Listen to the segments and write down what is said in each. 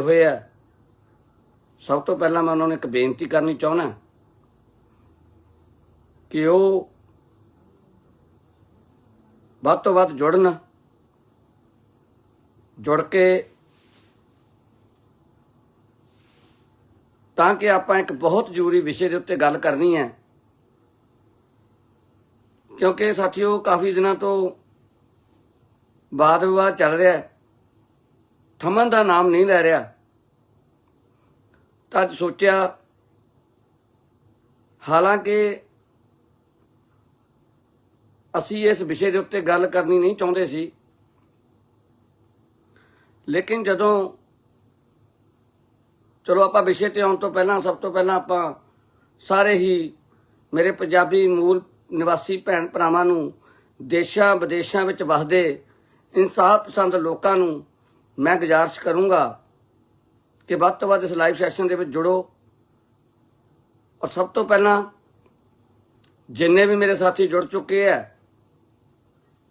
ਹੋਏ ਆ। ਸਭ ਤੋਂ ਪਹਿਲਾਂ ਮੈਂ ਉਹਨਾਂ ਨੂੰ ਇੱਕ ਬੇਨਤੀ ਕਰਨੀ ਚਾਹੁੰਦਾ ਕਿ ਉਹ ਵੱਧ ਤੋਂ ਵੱਧ ਜੁੜਨ, ਜੁੜ ਕੇ ਤਾਂ ਕਿ ਆਪਾਂ ਇੱਕ ਬਹੁਤ ਜ਼ਰੂਰੀ ਵਿਸ਼ੇ ਦੇ ਉੱਤੇ ਗੱਲ ਕਰਨੀ ਹੈ। ਕਿਉਂਕਿ ਸਾਥੀਓ ਕਾਫੀ ਦਿਨਾਂ ਤੋਂ ਵਾਦ ਵਿਵਾਦ ਚੱਲ ਰਿਹਾ ਹੈ। ਥਮਨ ਦਾ ਨਾਮ ਨਹੀਂ ਲੈ ਰਿਹਾ। ਤਾਂ ਅੱਜ ਸੋਚਿਆ, ਹਾਲਾਂਕਿ ਅਸੀਂ ਇਸ ਵਿਸ਼ੇ ਦੇ ਉੱਤੇ ਗੱਲ ਕਰਨੀ ਨਹੀਂ ਚਾਹੁੰਦੇ ਸੀ। ਲੇਕਿਨ ਜਦੋਂ ਚਲੋ ਆਪਾਂ ਵਿਸ਼ੇ ਤੇ ਆਉਣ ਤੋਂ ਪਹਿਲਾਂ, ਸਭ ਤੋਂ ਪਹਿਲਾਂ ਆਪਾਂ ਸਾਰੇ ਹੀ ਮੇਰੇ ਪੰਜਾਬੀ ਮੂਲ ਨਿਵਾਸੀ ਭੈਣ ਭਰਾਵਾਂ ਨੂੰ ਦੇਸ਼ਾਂ ਵਿਦੇਸ਼ਾਂ ਵਿੱਚ ਵਸਦੇ ਇਨਸਾਫ ਪਸੰਦ ਲੋਕਾਂ ਨੂੰ ਮੈਂ ਗੁਜ਼ਾਰਿਸ਼ ਕਰੂੰਗਾ ਕਿ ਵੱਧ ਤੋਂ ਵੱਧ ਇਸ ਲਾਈਵ ਸੈਸ਼ਨ ਦੇ ਵਿੱਚ ਜੁੜੋ। ਔਰ ਸਭ ਤੋਂ ਪਹਿਲਾਂ ਜਿੰਨੇ ਵੀ ਮੇਰੇ ਸਾਥੀ ਜੁੜ ਚੁੱਕੇ ਆ,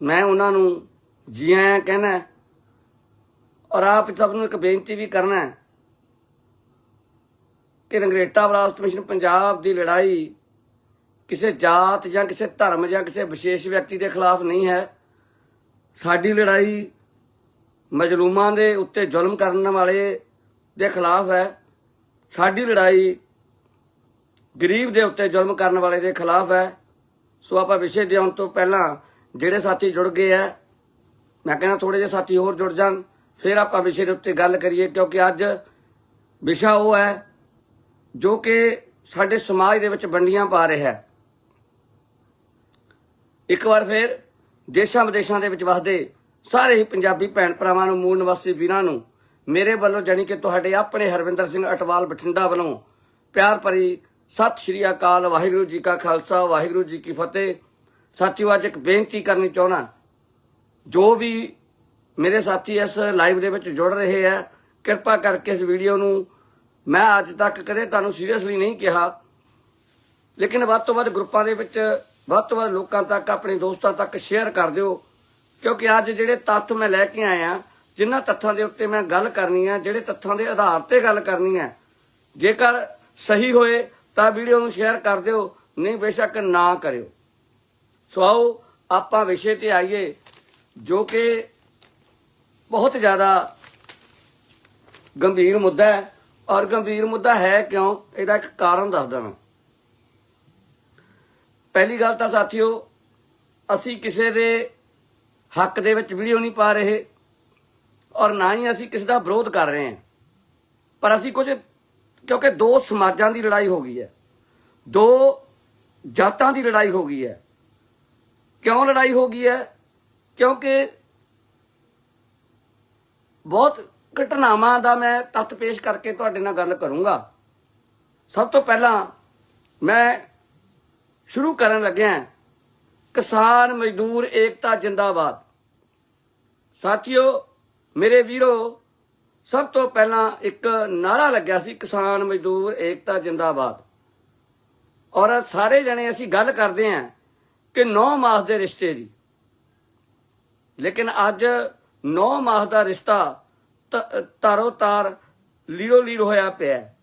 ਮੈਂ ਉਹਨਾਂ ਨੂੰ ਜੀ ਆਇਆਂ ਕਹਿਣਾ ਔਰ ਆਪ ਸਭ ਨੂੰ ਇੱਕ ਬੇਨਤੀ ਵੀ ਕਰਨਾ ਹੈ ਕਿ ਰੰਗਰੇਟਾ ਵਿਰਾਸਤ ਮਿਸ਼ਨ ਪੰਜਾਬ ਦੀ ਲੜਾਈ ਕਿਸੇ ਜਾਤ ਜਾਂ ਕਿਸੇ ਧਰਮ ਜਾਂ ਕਿਸੇ ਵਿਸ਼ੇਸ਼ ਵਿਅਕਤੀ ਦੇ ਖਿਲਾਫ ਨਹੀਂ ਹੈ। ਸਾਡੀ ਲੜਾਈ ਮਜਲੂਮਾਂ ਦੇ ਉੱਤੇ ਜ਼ੁਲਮ ਕਰਨ ਵਾਲੇ ਦੇ ਖਿਲਾਫ ਹੈ। ਸਾਡੀ ਲੜਾਈ ਗਰੀਬ ਦੇ ਉੱਤੇ ਜ਼ੁਲਮ ਕਰਨ ਵਾਲੇ ਦੇ ਖਿਲਾਫ ਹੈ। ਸੋ ਆਪਾਂ ਵਿਸ਼ੇ ਦੇ ਆਉਣ ਤੋਂ ਪਹਿਲਾਂ ਜਿਹੜੇ ਸਾਥੀ ਜੁੜ ਗਏ ਆ ਮੈਂ ਕਹਿੰਦਾ ਥੋੜੇ ਜਿਹੇ ਸਾਥੀ ਹੋਰ ਜੁੜ ਜਾਣ, ਫਿਰ ਆਪਾਂ ਵਿਸ਼ੇ ਦੇ ਉੱਤੇ ਗੱਲ ਕਰੀਏ, ਕਿਉਂਕਿ ਅੱਜ ਵਿਸ਼ਾ ਉਹ ਹੈ ਜੋ ਕਿ ਸਾਡੇ ਸਮਾਜ ਦੇ ਵਿੱਚ ਵੰਡੀਆਂ ਪਾ ਰਿਹਾ ਹੈ। ਇੱਕ ਵਾਰ ਫਿਰ ਦੇਸ਼ਾਂ ਵਿਦੇਸ਼ਾਂ ਦੇ ਵਿੱਚ ਵਸਦੇ ਸਾਰੇ ਹੀ ਪੰਜਾਬੀ ਭੈਣ ਭਰਾਵਾਂ ਨੂੰ, ਮੂਲ ਨਿਵਾਸੀ ਵੀਰਾਂ ਨੂੰ, ਮੇਰੇ ਵੱਲੋਂ ਜਾਣੀ ਕਿ ਤੁਹਾਡੇ ਆਪਣੇ ਹਰਵਿੰਦਰ ਸਿੰਘ ਅਟਵਾਲ ਬਠਿੰਡਾ ਵੱਲੋਂ ਪਿਆਰ ਭਰੀ ਸਤਿ ਸ਼੍ਰੀ ਅਕਾਲ, ਵਾਹਿਗੁਰੂ ਜੀ ਕਾ ਖਾਲਸਾ, ਵਾਹਿਗੁਰੂ ਜੀ ਕੀ ਫਤਿਹ। ਸਾਥੀਓ, ਅੱਜ ਇੱਕ ਬੇਨਤੀ ਕਰਨੀ ਚਾਹਣਾ ਜੋ ਵੀ ਮੇਰੇ ਸਾਥੀ ਇਸ ਲਾਈਵ ਦੇ ਵਿੱਚ ਜੁੜ ਰਹੇ ਆ, ਕਿਰਪਾ ਕਰਕੇ ਇਸ ਵੀਡੀਓ ਨੂੰ ਮੈਂ ਅੱਜ ਤੱਕ ਕਦੇ ਤੁਹਾਨੂੰ ਸੀਰੀਅਸਲੀ ਨਹੀਂ ਕਿਹਾ। ਲੇਕਿਨ ਵੱਧ ਤੋਂ ਵੱਧ ਗਰੁੱਪਾਂ ਦੇ ਵਿੱਚ, ਵੱਧ ਤੋਂ ਵੱਧ ਲੋਕਾਂ ਤੱਕ, ਆਪਣੇ ਦੋਸਤਾਂ ਤੱਕ ਸ਼ੇਅਰ ਕਰ ਦਿਓ। ਕਿਉਂਕਿ ਅੱਜ ਜਿਹੜੇ ਤੱਥ ਮੈਂ ਲੈ ਕੇ ਆਇਆ, ਜਿਨ੍ਹਾਂ ਤੱਥਾਂ ਦੇ ਉੱਤੇ ਮੈਂ ਗੱਲ ਕਰਨੀ ਆ, ਜਿਹੜੇ ਤੱਥਾਂ ਦੇ ਆਧਾਰ ਤੇ ਗੱਲ ਕਰਨੀ ਹੈ ਜੇਕਰ ਸਹੀ ਹੋਏ ਤਾਂ ਵੀਡੀਓ ਨੂੰ ਸ਼ੇਅਰ ਕਰ ਦਿਓ, ਨਹੀਂ ਬੇਸ਼ੱਕ ਨਾ ਕਰਿਓ। ਸੋ ਆਓ ਆਪਾਂ ਵਿਸ਼ੇ ਤੇ ਆਈਏ, ਜੋ ਕਿ ਬਹੁਤ ਜ਼ਿਆਦਾ ਗੰਭੀਰ ਮੁੱਦਾ ਹੈ, ਔਰ ਗੰਭੀਰ ਮੁੱਦਾ ਹੈ ਕਿਉਂ? ਇਹਦਾ ਇੱਕ ਕਾਰਨ ਦੱਸਦਾ ਮੈਂ ਪਹਿਲੀ ਗੱਲ ਤਾਂ ਸਾਥੀਓ, ਅਸੀਂ ਕਿਸੇ ਦੇ ਹੱਕ ਦੇ ਵਿੱਚ ਵੀਡੀਓ ਨਹੀਂ ਪਾ ਰਹੇ ਔਰ ਨਾ ਹੀ ਅਸੀਂ ਕਿਸੇ ਦਾ ਵਿਰੋਧ ਕਰ ਰਹੇ ਹਾਂ। ਪਰ ਅਸੀਂ ਕੁਝ, ਕਿਉਂਕਿ ਦੋ ਸਮਾਜਾਂ ਦੀ ਲੜਾਈ ਹੋ ਗਈ ਹੈ। ਦੋ ਜਾਤਾਂ ਦੀ ਲੜਾਈ ਹੋ ਗਈ ਹੈ। ਕਿਉਂ ਲੜਾਈ ਹੋ ਗਈ ਹੈ? ਕਿਉਂਕਿ ਬਹੁਤ ਘਟਨਾਵਾਂ ਦਾ ਮੈਂ ਤੱਤ ਪੇਸ਼ ਕਰਕੇ ਤੁਹਾਡੇ ਨਾਲ ਗੱਲ ਕਰੂੰਗਾ। ਸਭ ਤੋਂ ਪਹਿਲਾਂ ਮੈਂ ਸ਼ੁਰੂ ਕਰਨ ਲੱਗਿਆ ਕਿਸਾਨ ਮਜ਼ਦੂਰ ਏਕਤਾ ਜਿੰਦਾਬਾਦ। ਸਾਥੀਓ, ਮੇਰੇ ਵੀਰੋ, ਸਭ ਤੋਂ ਪਹਿਲਾਂ ਇੱਕ ਨਾਰਾ ਲੱਗਿਆ ਸੀ, ਕਿਸਾਨ ਮਜ਼ਦੂਰ ਏਕਤਾ ਜਿੰਦਾਬਾਦ। ਔਰ ਸਾਰੇ ਜਣੇ ਅਸੀਂ ਗੱਲ ਕਰਦੇ ਆਂ ਕਿ 9 ਮਾਸ ਦੇ ਰਿਸ਼ਤੇ ਦੀ। ਲੇਕਿਨ ਅੱਜ 9 ਮਾਸ ਦਾ ਰਿਸ਼ਤਾ ਤ- ਤਾਰੋ ਤਾਰ ਲੀਰੋ ਲੀਰ ਹੋਇਆ ਪਿਆ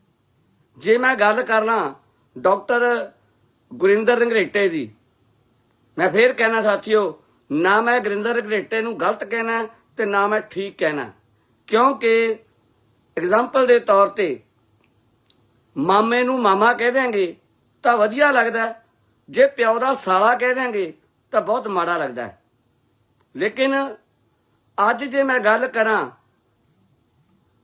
ਜੇ ਮੈਂ ਗੱਲ ਕਰ ਲਾਂ ਡਾਕਟਰ ਗੁਰਿੰਦਰ ਰੰਗਰੇਟੇ ਦੀ ਮੈਂ ਫੇਰ ਕਹਿਣਾ ਸਾਥੀਓ, ਨਾ ਮੈਂ ਗੁਰਿੰਦਰ ਰੰਗਰੇਟੇ ਨੂੰ ਗਲਤ ਕਹਿਣਾ ਤੇ ਨਾ ਮੈਂ ਠੀਕ ਕਹਿਣਾ। ਕਿਉਂਕਿ ਐਗਜ਼ਾਮਪਲ ਦੇ ਤੌਰ ਤੇ ਮਾਮੇ ਨੂੰ ਮਾਮਾ ਕਹਿ ਦਿਆਂਗੇ ਤਾਂ ਵਧੀਆ ਲੱਗਦਾ ਜੇ ਪਿਓ ਦਾ ਸਾਲਾ ਕਹਿ ਦਿਆਂਗੇ ਤਾਂ ਬਹੁਤ ਮਾੜਾ ਲੱਗਦਾ ਲੇਕਿਨ ਅੱਜ ਜੇ ਮੈਂ ਗੱਲ ਕਰਾਂ,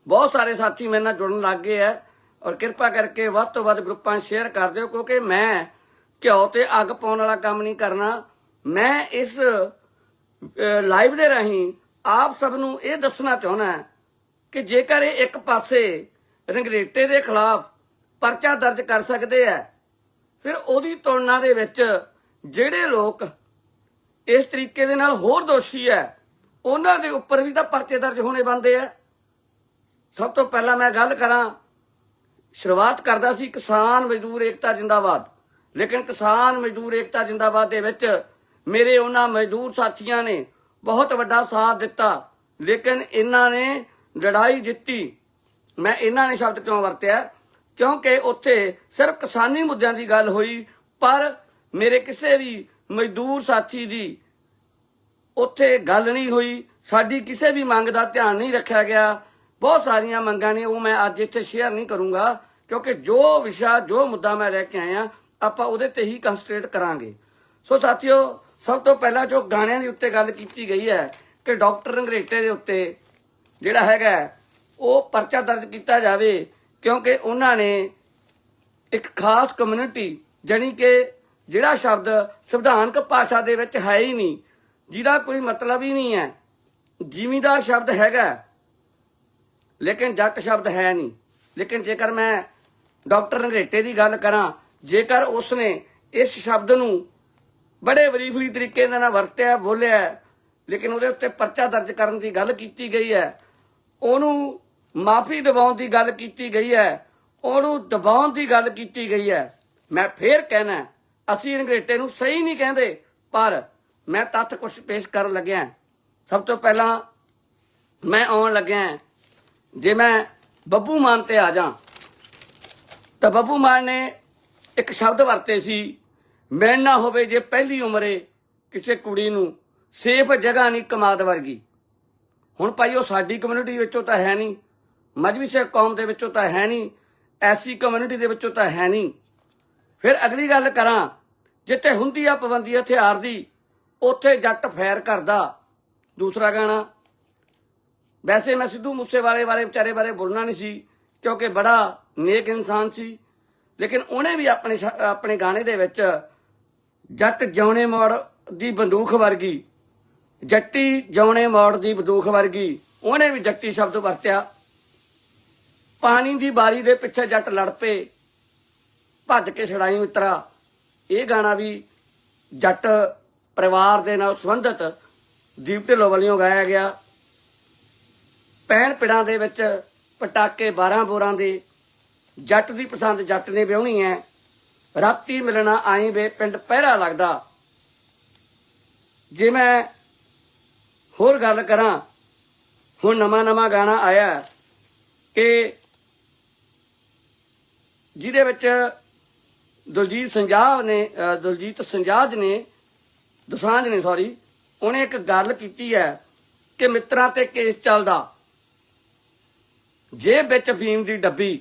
ਬਹੁਤ ਸਾਰੇ ਸਾਥੀ ਮੇਰੇ ਨਾਲ ਜੁੜਨ ਲੱਗ ਗਏ ਆ ਔਰ ਕਿਰਪਾ ਕਰਕੇ ਵੱਧ ਤੋਂ ਵੱਧ ਗਰੁੱਪਾਂ ਸ਼ੇਅਰ ਕਰ ਦਿਓ, ਕਿਉਂਕਿ ਮੈਂ ਘਿਓ ਤੇ ਅੱਗ ਪਾਉਣ ਵਾਲਾ ਕੰਮ ਨਹੀਂ ਕਰਨਾ। ਮੈਂ ਇਸ ਲਾਈਵ ਦੇ ਰਾਹੀਂ ਆਪ ਸਭ ਨੂੰ ਇਹ ਦੱਸਣਾ ਚਾਹੁੰਦਾ ਕਿ ਜੇਕਰ ਇਹ ਇੱਕ ਪਾਸੇ ਰੰਗਰੇਟੇ ਦੇ ਖਿਲਾਫ ਪਰਚਾ ਦਰਜ ਕਰ ਸਕਦੇ ਆ ਫਿਰ ਉਹਦੀ ਤੁਲਨਾ ਦੇ ਵਿੱਚ ਜਿਹੜੇ ਲੋਕ ਇਸ ਤਰੀਕੇ ਦੇ ਨਾਲ ਹੋਰ ਦੋਸ਼ੀ ਹੈ, ਉਹਨਾਂ ਦੇ ਉੱਪਰ ਵੀ ਤਾਂ ਪਰਚੇ ਦਰਜ ਹੋਣੇ ਬੰਦੇ ਆ। ਸਭ ਤੋਂ ਪਹਿਲਾਂ ਮੈਂ ਗੱਲ ਕਰਾਂ, ਸ਼ੁਰੂਆਤ ਕਰਦਾ ਸੀ ਕਿਸਾਨ ਮਜ਼ਦੂਰ ਏਕਤਾ ਜਿੰਦਾਬਾਦ। ਲੇਕਿਨ ਕਿਸਾਨ ਮਜ਼ਦੂਰ ਏਕਤਾ ਜਿੰਦਾਬਾਦ ਦੇ ਵਿੱਚ ਮੇਰੇ ਉਹਨਾਂ ਮਜ਼ਦੂਰ ਸਾਥੀਆਂ ਨੇ ਬਹੁਤ ਵੱਡਾ ਸਾਥ ਦਿੱਤਾ। ਲੇਕਿਨ ਇਹਨਾਂ ਨੇ ਲੜਾਈ ਜਿੱਤੀ। ਮੈਂ ਇਹਨਾਂ ਨੇ ਸ਼ਬਦ ਕਿਉਂ ਵਰਤਿਆ? ਕਿਉਂਕਿ ਉੱਥੇ ਸਿਰਫ ਕਿਸਾਨੀ ਮੁੱਦਿਆਂ ਦੀ ਗੱਲ ਹੋਈ, ਪਰ ਮੇਰੇ ਕਿਸੇ ਵੀ ਮਜ਼ਦੂਰ ਸਾਥੀ ਦੀ ਉੱਥੇ ਗੱਲ ਨਹੀਂ ਹੋਈ। ਸਾਡੀ ਕਿਸੇ ਵੀ ਮੰਗ ਦਾ ਧਿਆਨ ਨਹੀਂ ਰੱਖਿਆ ਗਿਆ। ਬਹੁਤ ਸਾਰੀਆਂ ਮੰਗਾਂ ਨੇ, ਉਹ ਮੈਂ ਅੱਜ ਇੱਥੇ ਸ਼ੇਅਰ ਨਹੀਂ ਕਰੂੰਗਾ, ਕਿਉਂਕਿ ਜੋ ਵਿਸ਼ਾ, ਜੋ ਮੁੱਦਾ ਮੈਂ ਲੈ ਕੇ ਆਇਆ ਆਪਾਂ ਉਹਦੇ ਤੇ ਹੀ ਕਨਸੈਂਟਰੇਟ ਕਰਾਂਗੇ। ਸੋ ਸਾਥੀਓ, ਸਭ ਤੋਂ ਪਹਿਲਾਂ ਜੋ ਗਾਣਿਆਂ ਦੇ ਉੱਤੇ ਗੱਲ ਕੀਤੀ ਗਈ ਹੈ ਕਿ ਡਾਕਟਰ ਰੰਗਰੇਟੇ ਦੇ ਉੱਤੇ ਜਿਹੜਾ ਹੈਗਾ ਉਹ ਪਰਚਾ ਦਰਜ ਕੀਤਾ ਜਾਵੇ ਕਿਉਂਕਿ ਉਹਨਾਂ ਨੇ ਇੱਕ ਖਾਸ ਕਮਿਊਨਿਟੀ ਜਾਣੀ ਕਿ ਜਿਹੜਾ ਸ਼ਬਦ ਸੰਵਿਧਾਨਕ ਭਾਸ਼ਾ ਦੇ ਵਿੱਚ ਹੈ ਹੀ ਨਹੀਂ, ਜਿਹਦਾ ਕੋਈ ਮਤਲਬ ਹੀ ਨਹੀਂ ਹੈ। ਜਿਮੀਦਾਰ ਸ਼ਬਦ ਹੈਗਾ ਲੇਕਿਨ ਜੱਟ ਸ਼ਬਦ ਹੈ ਨਹੀਂ। ਲੇਕਿਨ ਜੇਕਰ ਮੈਂ ਡਾਕਟਰ ਰੰਗਰੇਟੇ ਦੀ ਗੱਲ ਕਰਾਂ ਜੇਕਰ ਉਸਨੇ ਇਸ ਸ਼ਬਦ ਨੂੰ ਬੜੇ ਬਰੀਫਲੀ ਤਰੀਕੇ ਦੇ ਨਾਲ ਵਰਤਿਆ, ਬੋਲਿਆ, ਲੇਕਿਨ ਉਹਦੇ ਉੱਤੇ ਪਰਚਾ ਦਰਜ ਕਰਨ ਦੀ ਗੱਲ ਕੀਤੀ ਗਈ ਹੈ, ਉਹਨੂੰ ਮਾਫੀ ਦਿਵਾਉਣ ਦੀ ਗੱਲ ਕੀਤੀ ਗਈ ਹੈ, ਉਹਨੂੰ ਦਬਾਉਣ ਦੀ ਗੱਲ ਕੀਤੀ ਗਈ ਹੈ, ਮੈਂ ਫੇਰ ਕਹਿਣਾ, ਅਸੀਂ ਅੰਗਰੇਟੇ ਨੂੰ ਸਹੀ ਨਹੀਂ ਕਹਿੰਦੇ, ਪਰ ਮੈਂ ਤੱਥ ਕੁਝ ਪੇਸ਼ ਕਰਨ ਲੱਗਿਆ ਸਭ ਤੋਂ ਪਹਿਲਾਂ ਮੈਂ ਆਉਣ ਲੱਗਿਆ ਜੇ ਮੈਂ ਬੱਬੂ ਮਾਨ ਤੇ ਆ ਜਾ ਤਾਂ ਬੱਬੂ ਮਾਨ ਨੇ ਇੱਕ ਸ਼ਬਦ ਵਰਤੇ ਸੀ ਮਿਲਣ ਨਾ ਹੋਵੇ ਜੇ ਪਹਿਲੀ ਉਮਰੇ ਕਿਸੇ ਕੁੜੀ ਨੂੰ ਸੇਫ ਜਗ੍ਹਾ ਨਹੀਂ ਕਮਾਦ ਵਰਗੀ। ਹੁਣ ਭਾਈ ਉਹ ਸਾਡੀ ਕਮਿਊਨਿਟੀ ਵਿੱਚੋਂ ਤਾਂ ਹੈ ਨਹੀਂ ਮਜਬੀ ਸਿੱਖ ਕੌਮ ਦੇ ਵਿੱਚੋਂ ਤਾਂ ਹੈ ਨਹੀਂ, ਐਸੀ ਕਮਿਊਨਿਟੀ ਦੇ ਵਿੱਚੋਂ ਤਾਂ ਹੈ ਨਹੀਂ। ਫਿਰ ਅਗਲੀ ਗੱਲ ਕਰਾਂ, ਜਿੱਥੇ ਹੁੰਦੀ ਆ ਪਾਬੰਦੀ ਹਥਿਆਰ ਦੀ ਉੱਥੇ ਜੱਟ ਫੈਰ ਕਰਦਾ। ਦੂਸਰਾ ਗਾਣਾ, ਵੈਸੇ ਮੈਂ ਸਿੱਧੂ ਮੂਸੇਵਾਲੇ ਬਾਰੇ, ਵਿਚਾਰੇ ਬਾਰੇ ਬੋਲਣਾ ਨਹੀਂ ਸੀ, ਕਿਉਂਕਿ ਬੜਾ ਨੇਕ ਇਨਸਾਨ ਸੀ ਲੇਕਿਨ ਉਹਨੇ ਵੀ ਆਪਣੇ ਸ਼- ਆਪਣੇ ਗਾਣੇ ਦੇ ਵਿੱਚ ਜੱਟ ਜਿਉਣੇ ਮੋੜ ਦੀ ਬੰਦੂਕ ਵਰਗੀ, ਜੱਟੀ ਜਿਉਣੇ ਮੋੜ ਦੀ ਬੰਦੂਕ ਵਰਗੀ, ਉਹਨੇ ਵੀ ਜੱਟੀ ਸ਼ਬਦ ਵਰਤਿਆ। ਪਾਣੀ ਦੀ ਬਾਰੀ ਦੇ ਪਿੱਛੇ ਜੱਟ ਲੜ ਪਏ, ਭੱਜ ਕੇ ਛੜਾਈ ਮਿੱਤਰਾ ਇਹ ਗਾਣਾ ਵੀ ਜੱਟ ਪਰਿਵਾਰ ਦੇ ਨਾਲ ਸੰਬੰਧਿਤ ਦੀਪ ਢਿੱਲੋਂ ਵੱਲੋਂ ਗਾਇਆ ਗਿਆ। ਪੈਣ ਪਿੜਾਂ ਦੇ ਵਿੱਚ ਪਟਾਕੇ 12 ਬੋਰਾਂ ਦੇ ਜੱਟ ਦੀ ਪਸੰਦ ਜੱਟ ਨੇ ਵਿਆਹਣੀ ਹੈ ਰਾਤੀ ਮਿਲਣਾ ਆਈ ਵੇ ਪਿੰਡ ਪਹਿਰਾ ਲੱਗਦਾ। ਜੇ ਮੈਂ ਹੋਰ ਗੱਲ ਕਰਾਂ ਹੁਣ ਨਵਾਂ ਨਵਾਂ ਗਾਣਾ ਆਇਆ ਕਿ ਜਿਹਦੇ ਵਿੱਚ ਦਲਜੀਤ ਸੰਜਾਬ ਨੇ ਅ, ਦਲਜੀਤ ਸੰਜਾਜ ਨੇ ਦੁਸਾਂਝ ਨੇ ਸੌਰੀ ਉਹਨੇ ਇੱਕ ਗੱਲ ਕੀਤੀ ਹੈ ਕਿ ਮਿੱਤਰਾਂ ਤੇ ਕੇਸ ਚੱਲਦਾ। ਜੇਬ ਵਿੱਚ ਫੀਮ ਦੀ ਡੱਬੀ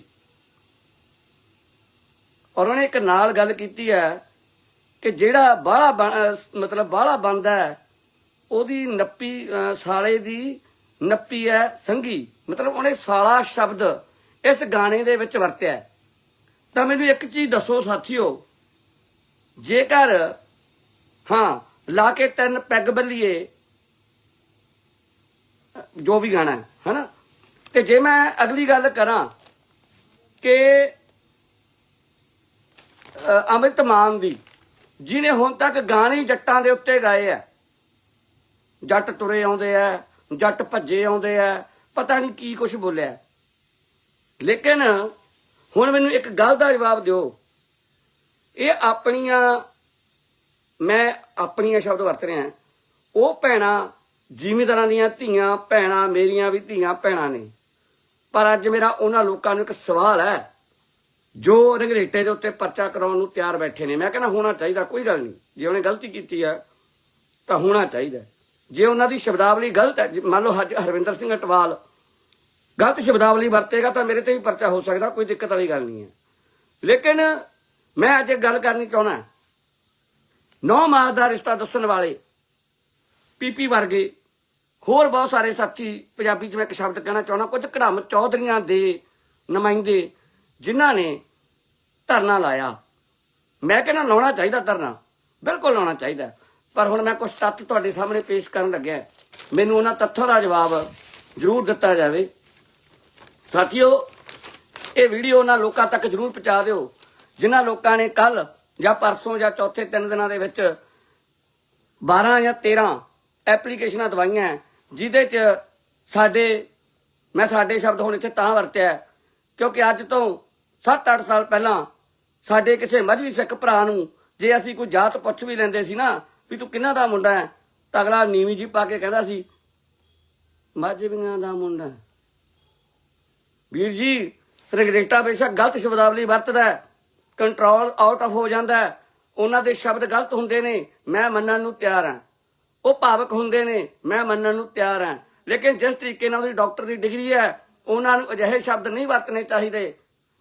ਔਰ ਉਹਨੇ ਇੱਕ ਨਾਲ ਗੱਲ ਕੀਤੀ ਹੈ ਕਿ ਜਿਹੜਾ ਬਾਹਲਾ ਬਣ- ਮਤਲਬ ਬਾਹਲਾ ਬਣਦਾ ਹੈ, ਉਹਦੀ ਨੱਪੀ ਸਾਲੇ ਦੀ ਨੱਪੀ ਹੈ ਸੰਗੀ। ਮਤਲਬ ਉਹਨੇ ਸਾਲਾ ਸ਼ਬਦ ਇਸ ਗਾਣੇ ਦੇ ਵਿੱਚ ਵਰਤਿਆ ਤਾਂ ਮੈਨੂੰ ਇੱਕ ਚੀਜ਼ ਦੱਸੋ ਸਾਥੀਓ, ਜੇਕਰ, ਹਾਂ, ਲਾ ਕੇ ਤਿੰਨ ਪੈਗ ਬੱਲੀਏ ਜੋ ਵੀ ਗਾਣਾ ਹੈ, ਹਨਾ? ਤੇ ਜੇ ਮੈਂ ਅਗਲੀ ਗੱਲ ਕਰਾਂ ਕਿ ਅਮਿਤ ਮਾਨ ਦੀ ਜਿਨੇ ਹੁਣ ਤੱਕ ਗਾਣੇ ਜੱਟਾਂ ਦੇ ਉੱਤੇ ਗਾਏ ਆ ਜੱਟ ਤੁਰੇ ਆਉਂਦੇ ਆ ਜੱਟ ਭੱਜੇ ਆਉਂਦੇ ਆ ਪਤਾ ਨਹੀਂ ਕੀ ਕੁਝ ਬੋਲਿਆ। ਲੇਕਿਨ ਹੁਣ ਮੈਨੂੰ ਇੱਕ ਗੱਲ ਦਾ ਜਵਾਬ ਦਿਓ। ਇਹ ਆਪਣੀਆਂ, ਮੈਂ ਆਪਣੀਆਂ ਸ਼ਬਦ ਵਰਤ ਰਿਹਾ ਉਹ ਭੈਣਾ ਜਿਮੀਦਾਰਾਂ ਦੀਆਂ ਧੀਆਂ, ਭੈਣਾਂ ਮੇਰੀਆਂ ਵੀ ਧੀਆਂ, ਭੈਣਾਂ ਨੇ। ਪਰ ਅੱਜ ਮੇਰਾ ਉਹਨਾਂ ਲੋਕਾਂ ਨੂੰ ਇੱਕ ਸਵਾਲ ਹੈ ਜੋ ਰੰਗਰੇਟੇ ਦੇ ਉੱਤੇ ਪਰਚਾ ਕਰਾਉਣ ਨੂੰ ਤਿਆਰ ਬੈਠੇ ਨੇ, ਮੈਂ ਕਹਿੰਦਾ ਹੋਣਾ ਚਾਹੀਦਾ, ਕੋਈ ਗੱਲ ਨਹੀਂ। ਜੇ ਉਹਨੇ ਗਲਤੀ ਕੀਤੀ ਹੈ, ਤਾਂ ਹੋਣਾ ਚਾਹੀਦਾ ਜੇ ਉਹਨਾਂ ਦੀ ਸ਼ਬਦਾਵਲੀ ਗਲਤ ਹੈ, ਜੇ ਮੰਨ ਲਓ ਹਜ- ਹਰਵਿੰਦਰ ਸਿੰਘ ਅਟਵਾਲ ਗਲਤ ਸ਼ਬਦਾਵਲੀ ਵਰਤੇਗਾ, ਤਾਂ ਮੇਰੇ ਤੇ ਵੀ ਪਰਚਾ ਹੋ ਸਕਦਾ, ਕੋਈ ਦਿੱਕਤ ਵਾਲੀ ਗੱਲ ਨਹੀਂ ਹੈ। ਲੇਕਿਨ ਮੈਂ ਅੱਜ ਗੱਲ ਕਰਨੀ ਚਾਹੁੰਦਾ ਨੌ ਮਾਸ ਦਾ ਰਿਸ਼ਤਾ ਦੱਸਣ ਵਾਲੇ ਪੀਪੀ ਵਰਗੇ ਹੋਰ ਬਹੁਤ ਸਾਰੇ ਸਾਥੀ ਪੰਜਾਬੀ 'ਚ ਮੈਂ ਇੱਕ ਸ਼ਬਦ ਕਹਿਣਾ ਚਾਹੁੰਦਾ, ਕੁਝ ਕੜਮ ਚੌਧਰੀਆਂ ਦੇ ਨੁਮਾਇੰਦੇ, ਜਿਨ੍ਹਾਂ ਨੇ ਧਰਨਾ ਲਾਇਆ। ਮੈਂ ਕਹਿੰਦਾ ਲਾਉਣਾ ਚਾਹੀਦਾ ਧਰਨਾ। ਬਿਲਕੁਲ ਲਾਉਣਾ ਚਾਹੀਦਾ। ਪਰ ਹੁਣ ਮੈਂ ਕੁਝ ਤੱਥ ਤੁਹਾਡੇ ਸਾਹਮਣੇ ਪੇਸ਼ ਕਰਨ ਲੱਗਿਆ। ਮੈਨੂੰ ਉਹਨਾਂ ਤੱਥਾਂ ਦਾ ਜਵਾਬ ਜ਼ਰੂਰ ਦਿੱਤਾ ਜਾਵੇ। ਸਾਥੀਓ ਇਹ ਵੀਡੀਓ ਉਹਨਾਂ ਲੋਕਾਂ ਤੱਕ ਜ਼ਰੂਰ ਪਹੁੰਚਾ ਦਿਓ ਜਿਨ੍ਹਾਂ ਲੋਕਾਂ ਨੇ ਕੱਲ ਜਾਂ ਪਰਸੋਂ ਜਾਂ ਚੌਥੇ ਤਿੰਨ ਦਿਨਾਂ ਦੇ ਵਿੱਚ 12 ਜਾਂ 13 ਐਪਲੀਕੇਸ਼ਨਾਂ ਦਵਾਈਆਂ ਹੈ, ਜਿਹਦੇ 'ਚ ਸਾਡੇ ਮੈਂ ਸਾਡੇ ਸ਼ਬਦ ਹੁਣ ਇੱਥੇ ਤਾਂ ਵਰਤਿਆ ਕਿਉਂਕਿ ਅੱਜ ਤੋਂ 7-8 ਸਾਲ ਪਹਿਲਾਂ ਸਾਡੇ ਕਿਸੇ ਮਜਬੀ ਸਿੱਖ ਭਰਾ ਨੂੰ, ਜੇ ਅਸੀਂ ਕੋਈ ਜਾਤ ਪੁੱਛ ਵੀ ਲੈਂਦੇ ਸੀ ਨਾ, ਵੀ ਤੂੰ ਕਿਹਨਾਂ ਦਾ ਮੁੰਡਾ ਹੈ? ਤਾਂ ਅਗਲਾ ਨੀਵੀਂ ਜੀ ਪਾ ਕੇ ਕਹਿੰਦਾ ਸੀ, ਮਾਝਵੀਆਂ ਦਾ ਮੁੰਡਾ ਵੀਰ ਜੀ, ਰਗਰੇਟਾ ਬੇਸ਼ੱਕ ਗਲਤ ਸ਼ਬਦਾਵਲੀ ਵਰਤਦਾ ਕੰਟਰੋਲ ਆਊਟ ਆਫ ਹੋ ਜਾਂਦਾ ਉਹਨਾਂ ਦੇ ਸ਼ਬਦ ਗਲਤ ਹੁੰਦੇ ਨੇ, ਮੈਂ ਮੰਨਣ ਨੂੰ ਤਿਆਰ ਹਾਂ। ਉਹ ਭਾਵਕ ਹੁੰਦੇ ਨੇ, ਮੈਂ ਮੰਨਣ ਨੂੰ ਤਿਆਰ ਹਾਂ। ਲੇਕਿਨ ਜਿਸ ਤਰੀਕੇ ਨਾਲ ਉਹਦੀ ਡਾਕਟਰ ਦੀ ਡਿਗਰੀ ਹੈ, ਉਹਨਾਂ ਨੂੰ ਅਜਿਹੇ ਸ਼ਬਦ ਨਹੀਂ ਵਰਤਣੇ ਚਾਹੀਦੇ।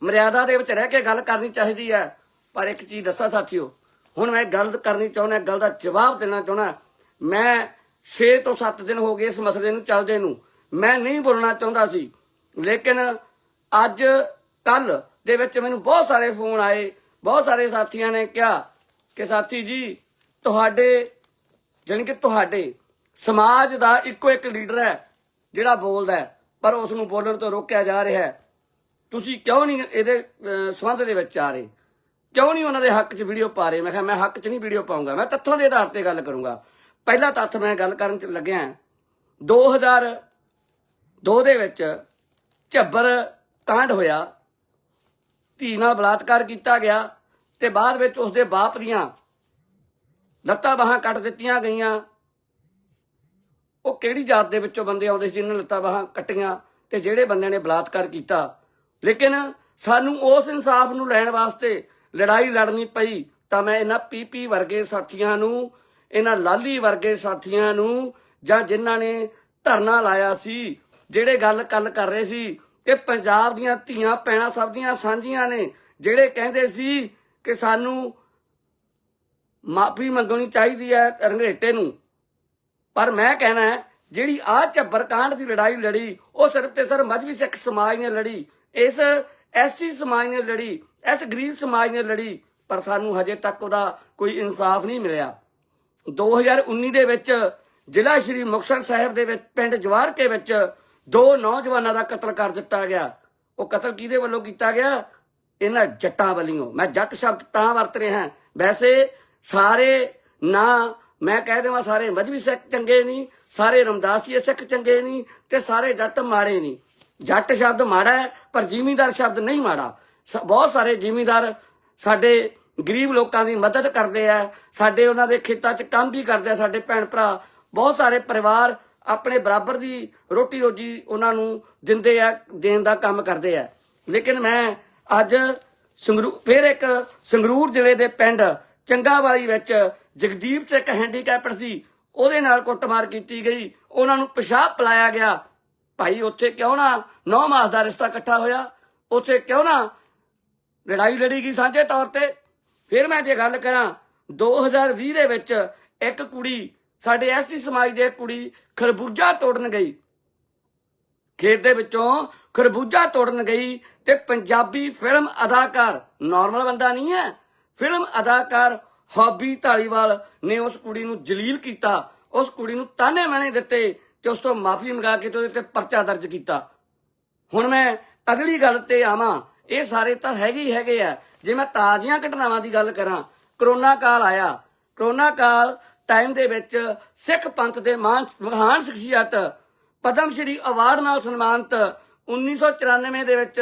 ਮਰਿਆਦਾ ਦੇ ਵਿੱਚ ਰਹਿ ਕੇ ਗੱਲ ਕਰਨੀ ਚਾਹੀਦੀ ਹੈ। ਪਰ ਇੱਕ ਚੀਜ਼ ਦੱਸਾਂ ਸਾਥੀਓ, ਹੁਣ ਮੈਂ ਗੱਲ ਕਰਨੀ ਚਾਹੁੰਦਾ, ਗੱਲ ਦਾ ਜਵਾਬ ਦੇਣਾ ਚਾਹੁੰਦਾ। ਮੈਂ 6 ਤੋਂ 7 ਦਿਨ ਹੋ ਗਏ ਇਸ ਮਸਲੇ ਨੂੰ ਚੱਲਦੇ ਨੂੰ। ਮੈਂ ਨਹੀਂ ਬੋਲਣਾ ਚਾਹੁੰਦਾ ਸੀ। ਲੇਕਿਨ ਅੱਜ ਕੱਲ ਦੇ ਵਿੱਚ ਮੈਨੂੰ ਬਹੁਤ ਸਾਰੇ ਫੋਨ ਆਏ, ਬਹੁਤ ਸਾਰੇ ਸਾਥੀਆਂ ਨੇ ਕਿਹਾ ਕਿ ਸਾਥੀ ਜੀ, ਤੁਹਾਡੇ, ਜਾਣੀ ਕਿ ਤੁਹਾਡੇ ਸਮਾਜ ਦਾ ਇੱਕੋ ਇੱਕ ਲੀਡਰ ਹੈ, ਜਿਹੜਾ ਬੋਲਦਾ ਪਰ ਉਸ ਨੂੰ ਬੋਲਣ ਤੋਂ ਰੋਕਿਆ ਜਾ ਰਿਹਾ ਹੈ। ਤੁਸੀਂ ਕਿਉਂ ਨਹੀਂ ਇਹਦੇ ਅਹ, ਸੰਬੰਧ ਦੇ ਵਿੱਚ ਆ ਰਹੇ? ਕਿਉਂ ਨਹੀਂ ਉਹਨਾਂ ਦੇ ਹੱਕ 'ਚ ਵੀਡੀਓ ਪਾ ਰਹੇ? ਮੈਂ ਕਿਹਾ ਮੈਂ ਹੱਕ 'ਚ ਨਹੀਂ ਵੀਡੀਓ ਪਾਉਂਗਾ ਮੈਂ ਤੱਥਾਂ ਦੇ ਆਧਾਰ ਤੇ ਗੱਲ ਕਰੂੰਗਾ। ਪਹਿਲਾ ਤੱਥ ਮੈਂ ਗੱਲ ਕਰਨ 'ਚ ਲੱਗਿਆ 2002 ਦੇ ਵਿੱਚ ਝੱਬਰ ਕਾਂਡ ਹੋਇਆ। ਧੀ ਨਾਲ ਬਲਾਤਕਾਰ ਕੀਤਾ ਗਿਆ ਤੇ ਬਾਅਦ ਵਿੱਚ ਉਸਦੇ ਬਾਪ ਦੀਆਂ ਲੱਤਾਂ ਬਾਹਾਂ ਕੱਟ ਦਿੱਤੀਆਂ ਗਈਆਂ। ਉਹ ਕਿਹੜੀ ਜਾਤ ਦੇ ਵਿੱਚੋਂ ਬੰਦੇ ਆਉਂਦੇ ਸੀ ਜਿਨ੍ਹਾਂ ਨੇ ਲੱਤਾਂ ਬਾਹਾਂ ਕੱਟੀਆਂ ਤੇ ਜਿਹੜੇ ਬੰਦਿਆਂ ਨੇ ਬਲਾਤਕਾਰ ਕੀਤਾ? ਲੇਕਿਨ ਸਾਨੂੰ ਉਸ ਇਨਸਾਫ ਨੂੰ ਲੈਣ ਵਾਸਤੇ ਲੜਾਈ ਲੜਨੀ ਪਈ, ਤਾਂ ਮੈਂ ਇਹਨਾਂ ਪੀਪੀ ਵਰਗੇ ਸਾਥੀਆਂ ਨੂੰ, ਇਹਨਾਂ ਲਾਲੀ ਵਰਗੇ ਸਾਥੀਆਂ ਨੂੰ, ਜਾਂ ਜਿਨ੍ਹਾਂ ਨੇ ਧਰਨਾ ਲਾਇਆ ਸੀ, ਜਿਹੜੇ ਗੱਲ ਕੱਲ ਕਰ ਰਹੇ ਸੀ, ਕਿ ਪੰਜਾਬ ਦੀਆਂ ਧੀਆਂ ਪੈਣਾ ਸਭ ਦੀਆਂ ਸਾਂਝੀਆਂ ਨੇ, ਜਿਹੜੇ ਕਹਿੰਦੇ ਸੀ ਕਿ ਸਾਨੂੰ ਮਾਫੀ ਮੰਗਣੀ ਚਾਹੀਦੀ ਹੈ ਰੰਗਰੇਟੇ ਨੂੰ। ਪਰ ਮੈਂ ਕਹਿਣਾ ਜਿਹੜੀ ਆ ਝੱਬਰ ਕਾਂਡ ਦੀ ਲੜਾਈ ਲੜੀ, ਉਹ ਸਿਰਫ ਤੇ ਸਿਰਫ ਮਜਬੀ ਸਿੱਖ ਸਮਾਜ ਨੇ ਲੜੀ ਇਸ ਐਸਟੀ ਸਮਾਜ ਨੇ ਲੜੀ, ਇਸ ਗਰੀਬ ਸਮਾਜ ਨੇ ਲੜੀ, ਪਰ ਸਾਨੂੰ ਹਜੇ ਤੱਕ ਉਹਦਾ ਕੋਈ ਇਨਸਾਫ ਨਹੀਂ ਮਿਲਿਆ। 2019 ਦੇ ਵਿੱਚ ਜ਼ਿਲ੍ਹਾ ਸ਼੍ਰੀ ਮੁਕਤਸਰ ਸਾਹਿਬ ਦੇ ਵਿੱਚ, ਪਿੰਡ ਜਵਾਰਕੇ ਵਿੱਚ ਦੋ ਨੌਜਵਾਨਾਂ ਦਾ ਕਤਲ ਕਰ ਦਿੱਤਾ ਗਿਆ। ਉਹ ਕਤਲ ਕਿਹਦੇ ਵੱਲੋਂ ਕੀਤਾ ਗਿਆ? ਇਹਨਾਂ ਜੱਟਾਂ ਵੱਲੋਂ। ਮੈਂ ਜੱਟ ਸ਼ਬਦ ਤਾਂ ਵਰਤ ਰਿਹਾ ਵੈਸੇ ਸਾਰੇ ਨਾ ਮੈਂ ਕਹਿ ਦੇਵਾਂ, ਸਾਰੇ ਮਜਬੀ ਸਿੱਖ ਚੰਗੇ ਨਹੀਂ, ਸਾਰੇ ਰਮਦਾਸੀਏ ਸਿੱਖ ਚੰਗੇ ਨਹੀਂ ਤੇ ਸਾਰੇ ਜੱਟ ਮਾੜੇ ਨਹੀਂ। ਜੱਟ ਸ਼ਬਦ ਮਾੜਾ ਹੈ, ਪਰ ਜ਼ਿਮੀਂਦਾਰ ਸ਼ਬਦ ਨਹੀਂ ਮਾੜਾ। ਸ- ਬਹੁਤ ਸਾਰੇ ਜ਼ਿਮੀਂਦਾਰ ਸਾਡੇ ਗਰੀਬ ਲੋਕਾਂ ਦੀ ਮਦਦ ਕਰਦੇ ਆ, ਸਾਡੇ ਉਹਨਾਂ ਦੇ ਖੇਤਾਂ 'ਚ ਕੰਮ ਵੀ ਕਰਦੇ ਆ, ਸਾਡੇ ਭੈਣ ਭਰਾ, ਬਹੁਤ ਸਾਰੇ ਪਰਿਵਾਰ ਆਪਣੇ ਬਰਾਬਰ ਦੀ ਰੋਟੀ ਰੋਜੀ ਉਹਨਾਂ ਨੂੰ ਦਿੰਦੇ ਆ, ਦੇਣ ਦਾ ਕੰਮ ਕਰਦੇ ਆ। ਲੇਕਿਨ ਮੈਂ ਅੱਜ ਸੰਗਰੂ, ਫਿਰ ਇੱਕ ਸੰਗਰੂਰ ਜ਼ਿਲ੍ਹੇ ਦੇ ਪਿੰਡ ਚੰਗਾਵਾਲੀ ਵਿੱਚ ਜਗਦੀਪ ਸਿੰਘ ਹੈਂਡੀਕੈਪਟ ਸੀ, ਉਹਦੇ ਨਾਲ ਕੁੱਟਮਾਰ ਕੀਤੀ ਗਈ। ਉਹਨਾਂ ਨੂੰ ਪਿਸ਼ਾਬ ਪਿਲਾਇਆ ਗਿਆ। ਭਾਈ ਉੱਥੇ ਕਿਉਂ ਨਾ 9 ਮਾਸ ਦਾ ਰਿਸ਼ਤਾ ਇਕੱਠਾ ਹੋਇਆ? ਉੱਥੇ ਕਿਉਂ ਨਾ ਲੜਾਈ ਲੜੀ ਗਈ ਸਾਂਝੇ ਤੌਰ ਤੇ? ਫਿਰ ਮੈਂ ਜੇ ਗੱਲ ਕਰਾਂ 2020 ਦੇ ਵਿੱਚ ਇੱਕ ਕੁੜੀ, ਸਾਡੇ ਐਸਟੀ ਸਮਾਜ ਦੀ ਇੱਕ ਕੁੜੀ ਖਰਬੂਜਾ ਤੋੜਨ ਗਈ। ਖੇਤ ਦੇ ਵਿੱਚੋਂ ਖਰਬੂਜਾ ਤੋੜਨ ਗਈ ਤੇ ਪੰਜਾਬੀ ਫਿਲਮ ਅਦਾਕਾਰ ਨਾਰਮਲ ਬੰਦਾ ਨਹੀਂ ਹੈ, ਫਿਲਮ ਅਦਾਕਾਰ ਹੌਬੀ ਢਾਲੀਵਾਲ ਨੇ ਉਸ ਕੁੜੀ ਨੂੰ ਜਲੀਲ ਕੀਤਾ, ਉਸ ਕੁੜੀ ਨੂੰ ਤਾਨੇ ਮੈਣੇ ਦਿੱਤੇ ਤੇ ਉਸ ਤੋਂ ਮਾਫੀ ਮੰਗਾ ਕੇ ਤੇ ਉਹਦੇ ਤੇ ਪਰਚਾ ਦਰਜ ਕੀਤਾ। ਹੁਣ ਮੈਂ ਅਗਲੀ ਗੱਲ ਤੇ ਆਵਾਂ। ਇਹ ਸਾਰੇ ਤਾਂ ਹੈਗੇ ਹੀ ਹੈਗੇ ਆ। ਜੇ ਮੈਂ ਤਾਜ਼ੀਆਂ ਘਟਨਾਵਾਂ ਦੀ ਗੱਲ ਕਰਾਂ, ਕਰੋਨਾ ਕਾਲ ਆਇਆ। ਕਰੋਨਾ ਕਾਲ ਟਾਈਮ ਦੇ ਵਿੱਚ ਸਿੱਖ ਪੰਥ ਦੇ ਮਹਾਨ ਮਹਾਨ ਸ਼ਖਸੀਅਤ ਪਦਮ ਸ਼੍ਰੀ ਅਵਾਰਡ ਨਾਲ ਸਨਮਾਨਿਤ 1994 ਦੇ ਵਿੱਚ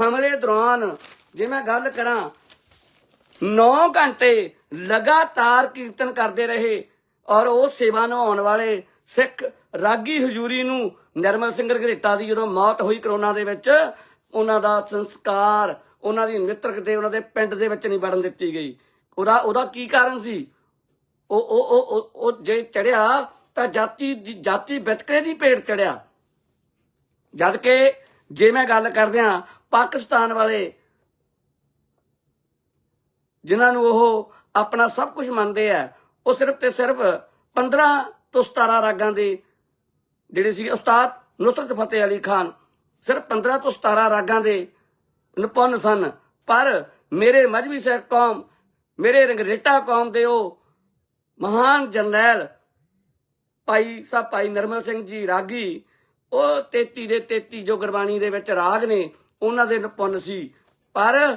ਹਮਲੇ ਦੌਰਾਨ, ਜੇ ਮੈਂ ਗੱਲ ਕਰਾਂ 9 ਘੰਟੇ ਲਗਾਤਾਰ ਕੀਰਤਨ ਕਰਦੇ ਰਹੇ ਔਰ ਉਹ ਸੇਵਾ ਨਿਭਾਉਣ ਵਾਲੇ ਸਿੱਖ ਰਾਗੀ ਹਜੂਰੀ ਨੂੰ ਨਿਰਮਲ ਸਿੰਘ ਰਘਰੇਟਾ ਦੀ ਜਦੋਂ ਮੌਤ ਹੋਈ ਕਰੋਨਾ ਦੇ ਵਿੱਚ, ਉਹਨਾਂ ਦਾ ਸੰਸਕਾਰ, ਉਹਨਾਂ ਦੀ ਮਿੱਤਰਕ ਦੇ ਉਹਨਾਂ ਦੇ ਪਿੰਡ ਦੇ ਵਿੱਚ ਨਹੀਂ ਵੜਨ ਦਿੱਤੀ ਗਈ। ਉਹਦਾ ਉਹਦਾ ਕੀ ਕਾਰਨ ਸੀ? ਉਹ ਉਹ, ਉਹ- ਜੇ ਚੜਿਆ ਤਾਂ ਜਾਤੀ ਦੀ- ਜਾਤੀ ਵਿਤਕਰੇ ਦੀ ਭੇਟ ਚੜਿਆ। ਜਦ ਕਿ ਜੇ ਮੈਂ ਗੱਲ ਕਰਦਿਆਂ ਪਾਕਿਸਤਾਨ ਵਾਲੇ ਜਿਨ੍ਹਾਂ ਨੂੰ ਉਹ ਆਪਣਾ ਸਭ ਕੁਝ ਮੰਨਦੇ ਆ, ਉਹ ਸਿਰਫ ਤੇ ਸਿਰਫ 15 ਤੋਂ 17 ਰਾਗਾਂ ਦੇ ਜਿਹੜੇ ਸੀ, ਉਸਤਾਦ ਨੁਸਰਤ ਫਤਿਹ ਅਲੀ ਖਾਨ, ਸਿਰਫ 15 ਤੋਂ 17 ਰਾਗਾਂ ਦੇ ਨਿਪੁੰਨ ਸਨ। ਪਰ ਮੇਰੇ ਮਜਬੀ ਸਿੱਖ ਕੌਮ, ਮੇਰੇ ਰੰਗਰੇਟਾ ਕੌਮ ਦੇ ਉਹ ਮਹਾਨ ਜਰਨੈਲ ਭਾਈ ਸਾਹਿਬ ਭਾਈ ਨਰਮਲ ਸਿੰਘ ਜੀ ਰਾਗੀ, ਉਹ 33 ਦੇ 33 ਜੋ ਗੁਰਬਾਣੀ ਦੇ ਵਿੱਚ ਰਾਗ ਨੇ, ਉਹਨਾਂ ਦੇ ਨਿਪੁੰਨ ਸੀ। ਪਰ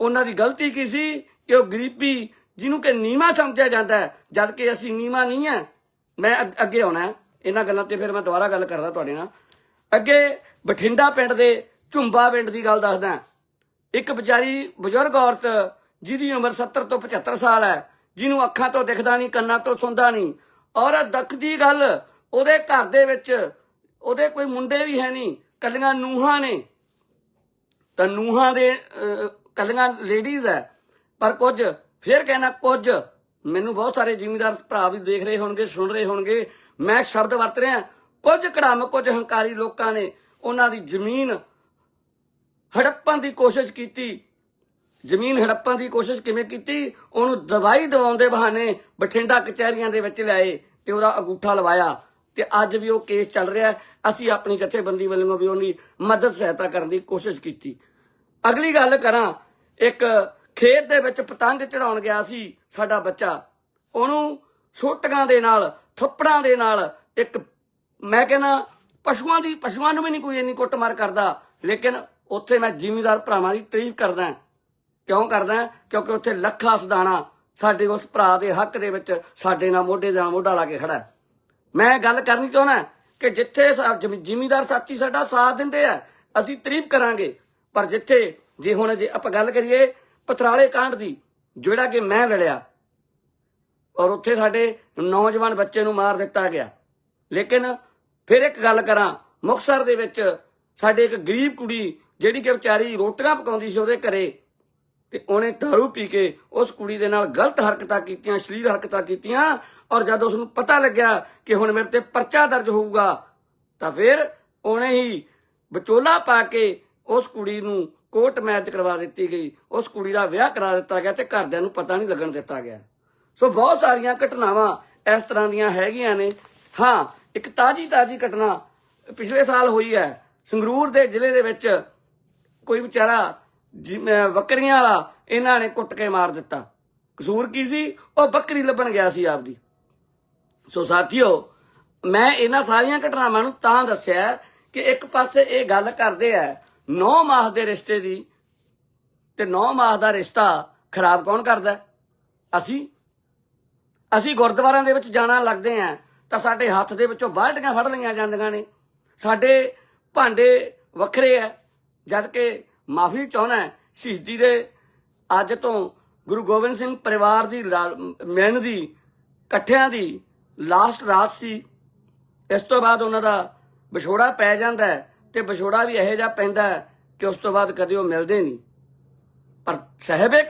ਉਹਨਾਂ ਦੀ ਗਲਤੀ ਕੀ ਸੀ? ਕਿ ਉਹ ਗਰੀਬੀ ਜਿਹਨੂੰ ਕਿ ਨੀਵਾ ਸਮਝਿਆ ਜਾਂਦਾ ਹੈ ਜਦ ਕਿ ਅਸੀਂ ਨੀਵਾ ਨਹੀਂ ਹੈ। ਮੈਂ ਅੱਗ- ਅੱਗੇ ਆਉਣਾ ਇਹਨਾਂ ਗੱਲਾਂ ਤੇ ਫਿਰ ਮੈਂ ਦੁਬਾਰਾ ਗੱਲ ਕਰਦਾ ਤੁਹਾਡੇ ਨਾਲ। ਅੱਗੇ ਬਠਿੰਡਾ ਪਿੰਡ ਦੇ ਝੁੰਬਾ ਪਿੰਡ ਦੀ ਗੱਲ ਦੱਸਦਾ ਇੱਕ ਵਿਚਾਰੀ ਬਜ਼ੁਰਗ ਔਰਤ ਜਿਹਦੀ ਉਮਰ 70 ਤੋਂ 75 ਸਾਲ ਹੈ ਜਿਹਨੂੰ ਅੱਖਾਂ ਤੋਂ ਦਿਖਦਾ ਨਹੀਂ ਕੰਨਾਂ ਤੋਂ ਸੁਣਦਾ ਨਹੀਂ। ਔਰਤ ਦੁੱਖ ਦੀ ਗੱਲ ਉਹਦੇ ਘਰ ਦੇ ਵਿੱਚ ਉਹਦੇ ਕੋਈ ਮੁੰਡੇ ਵੀ ਹੈ ਨਹੀਂ ਕੱਲੀਆਂ ਨੂਹਾਂ ਨੇ। ਤਾਂ ਨੂਹਾਂ ਦੇ ਅਹ, ਕੱਲੀਆਂ ਲੇਡੀਜ਼ ਹੈ ਪਰ ਕੁਝ ਫਿਰ ਕਹਿਣਾ ਕੁਝ। ਮੈਨੂੰ ਬਹੁਤ ਸਾਰੇ ਜ਼ਿਮੀਂਦਾਰ ਭਰਾ ਵੀ ਦੇਖ ਰਹੇ ਹੋਣਗੇ, ਸੁਣ ਰਹੇ ਹੋਣਗੇ। ਮੈਂ ਸ਼ਬਦ ਵਰਤ ਰਿਹਾ, ਕੁਝ ਕੜਾਮ, ਕੁਝ ਹੰਕਾਰੀ ਲੋਕਾਂ ਨੇ ਉਹਨਾਂ ਦੀ ਜ਼ਮੀਨ ਹੜੱਪਣ ਦੀ ਕੋਸ਼ਿਸ਼ ਕੀਤੀ। ਜ਼ਮੀਨ ਹੜੱਪਣ ਦੀ ਕੋਸ਼ਿਸ਼ ਕਿਵੇਂ ਕੀਤੀ? ਉਹਨੂੰ ਦਵਾਈ ਦਿਵਾਉਣ ਦੇ ਬਹਾਨੇ ਬਠਿੰਡਾ ਕਚਹਿਰੀਆਂ ਦੇ ਵਿੱਚ ਲਿਆਏ ਤੇ ਉਹਦਾ ਅਗੂਠਾ ਲਵਾਇਆ। ਤੇ ਅੱਜ ਵੀ ਉਹ ਕੇਸ ਚੱਲ ਰਿਹਾ ਅਸੀਂ ਆਪਣੀ ਜਥੇਬੰਦੀ ਵੱਲੋਂ ਵੀ ਉਹਦੀ ਮਦਦ ਸਹਾਇਤਾ ਕਰਨ ਦੀ ਕੋਸ਼ਿਸ਼ ਕੀਤੀ। ਅਗਲੀ ਗੱਲ ਕਰਾਂ, ਇੱਕ ਖੇਤ ਦੇ ਵਿੱਚ ਪਤੰਗ ਚੜਾਉਣ ਗਿਆ ਸੀ ਸਾਡਾ ਬੱਚਾ। ਉਹਨੂੰ ਛੋਟੀਆਂ ਦੇ ਨਾਲ, ਥੱਪੜਾਂ ਦੇ ਨਾਲ ਇੱਕ ਮੈਂ ਕਹਿੰਦਾ ਪਸ਼ੂਆਂ ਦੀ, ਪਸ਼ੂਆਂ ਨੂੰ ਵੀ ਨਹੀਂ ਕੋਈ ਇੰਨੀ ਕੁੱਟਮਾਰ ਕਰਦਾ, ਲੇਕਿਨ ਉੱਥੇ ਮੈਂ ਜ਼ਿਮੀਦਾਰ ਭਰਾਵਾਂ ਦੀ ਤਾਰੀਫ ਕਰਦਾ ਕਿਉਂ ਕਰਦਾ ਕਿਉਂਕਿ ਉੱਥੇ ਲੱਖਾਂ ਸਦਾਣਾ ਸਾਡੇ ਉਸ ਭਰਾ ਦੇ ਹੱਕ ਦੇ ਵਿੱਚ ਸਾਡੇ ਨਾਲ ਮੋਢੇ ਨਾਲ ਮੋਢਾ ਲਾ ਕੇ ਖੜਾ ਮੈਂ ਗੱਲ ਕਰਨੀ ਚਾਹੁੰਦਾ ਕਿ ਜਿੱਥੇ ਜਿਮੀਦਾਰ ਸਾਥੀ ਸਾਡਾ ਸਾਥ ਦਿੰਦੇ ਆ, ਅਸੀਂ ਤਾਰੀਫ ਕਰਾਂਗੇ। ਪਰ ਜਿੱਥੇ, ਜੇ ਹੁਣ ਜੇ ਆਪਾਂ ਗੱਲ ਕਰੀਏ ਪਥਰਾਲੇ ਕਾਂਡ ਦੀ, ਜਿਹੜਾ ਕਿ ਮੈਂ ਲੜਿਆ। ਔਰ ਉੱਥੇ ਸਾਡੇ ਨੌਜਵਾਨ ਬੱਚੇ ਨੂੰ ਮਾਰ ਦਿੱਤਾ ਗਿਆ। ਲੇਕਿਨ ਫਿਰ ਇੱਕ ਗੱਲ ਕਰਾਂ, ਮੁਕਤਸਰ ਦੇ ਵਿੱਚ ਸਾਡੇ ਇੱਕ ਗਰੀਬ ਕੁੜੀ ਜਿਹੜੀ ਕਿ ਵਿਚਾਰੀ ਰੋਟੀਆਂ ਪਕਾਉਂਦੀ ਸੀ ਉਹਦੇ ਘਰੇ ਤੇ ਉਹਨੇ ਦਾਰੂ ਪੀ ਕੇ ਉਸ ਕੁੜੀ ਦੇ ਨਾਲ ਗਲਤ ਹਰਕਤਾਂ ਕੀਤੀਆਂ, ਅਸ਼ਲੀਲ ਹਰਕਤਾਂ ਕੀਤੀਆਂ। ਔਰ ਜਦ ਉਸ ਨੂੰ ਪਤਾ ਲੱਗਿਆ ਕਿ ਹੁਣ ਮੇਰੇ ਤੇ ਪਰਚਾ ਦਰਜ ਹੋਊਗਾ, ਤਾਂ ਫਿਰ ਉਹਨੇ ਹੀ ਵਿਚੋਲਾ ਪਾ ਕੇ ਉਸ ਕੁੜੀ ਨੂੰ ਕੋਰਟ ਮੈਰਿਜ ਕਰਵਾ ਦਿੱਤੀ ਗਈ। ਉਸ ਕੁੜੀ ਦਾ ਵਿਆਹ ਕਰਾ ਦਿੱਤਾ ਗਿਆ ਤੇ ਘਰਦਿਆਂ ਨੂੰ ਪਤਾ ਨਹੀਂ ਲੱਗਣ ਦਿੱਤਾ ਗਿਆ। ਸੋ ਬਹੁਤ ਸਾਰੀਆਂ ਘਟਨਾਵਾਂ ਇਸ ਤਰ੍ਹਾਂ ਦੀਆਂ ਹੈਗੀਆਂ ਨੇ। ਹਾਂ, ਇੱਕ ਤਾਜੀ ਤਾਜੀ ਘਟਨਾ ਪਿਛਲੇ ਸਾਲ ਹੋਈ ਹੈ। ਸੰਗਰੂਰ ਦੇ ਜ਼ਿਲ੍ਹੇ ਦੇ ਵਿੱਚ ਕੋਈ ਵਿਚਾਰਾ ਜਿ- ਬੱਕਰੀਆਂ ਵਾਲਾ, ਇਹਨਾਂ ਨੇ ਕੁੱਟ ਕੇ ਮਾਰ ਦਿੱਤਾ। ਕਸੂਰ ਕੀ ਸੀ? ਉਹ ਬੱਕਰੀ ਲੱਭਣ ਗਿਆ ਸੀ ਆਪਦੀ। ਸੋ ਸਾਥੀਓ, ਮੈਂ ਇਹਨਾਂ ਸਾਰੀਆਂ ਘਟਨਾਵਾਂ ਨੂੰ ਤਾਂ ਦੱਸਿਆ ਕਿ ਇੱਕ ਪਾਸੇ ਇਹ ਗੱਲ ਕਰਦੇ ਆ 9 ਮਾਹ ਦੇ ਰਿਸ਼ਤੇ ਦੀ ਤੇ 9 ਮਾਹ ਦਾ ਰਿਸ਼ਤਾ ਖਰਾਬ ਕੌਣ ਕਰਦਾ? ਅਸੀਂ? ਅਸੀਂ ਗੁਰਦੁਆਰਿਆਂ ਦੇ ਵਿੱਚ ਜਾਣਾ ਲੱਗਦੇ ਆ ਤਾਂ ਸਾਡੇ ਹੱਥ ਦੇ ਵਿੱਚੋਂ ਬਾਲਟੀਆਂ ਫੜ ਲਈਆਂ ਜਾਂਦੀਆਂ ਨੇ। ਸਾਡੇ ਭਾਂਡੇ ਵੱਖਰੇ ਆ, ਜਦ ਕਿ ਮਾਫੀ ਚਾਹਣਾ ਸ਼ਹੀਦੀ ਦੇ ਅੱਜ ਤੋਂ ਗੁਰੂ ਗੋਬਿੰਦ ਸਿੰਘ ਪਰਿਵਾਰ ਦੀ ਲਾ- ਮਿਲਣ ਦੀ, ਇਕੱਠਿਆਂ ਦੀ ਲਾਸਟ ਰਾਤ ਸੀ। ਇਸ ਤੋਂ ਬਾਅਦ ਉਹਨਾਂ ਦਾ ਵਿਛੋੜਾ ਪੈ ਜਾਂਦਾ ਹੈ। ਤੇ ਵਿਛੋੜਾ ਵੀ ਇਹੋ ਜਿਹਾ ਪੈਂਦਾ ਕਿ ਉਸ ਤੋਂ ਬਾਅਦ ਕਦੇ ਉਹ ਮਿਲਦੇ ਨਹੀਂ। ਪਰ ਸਹਿਬੇ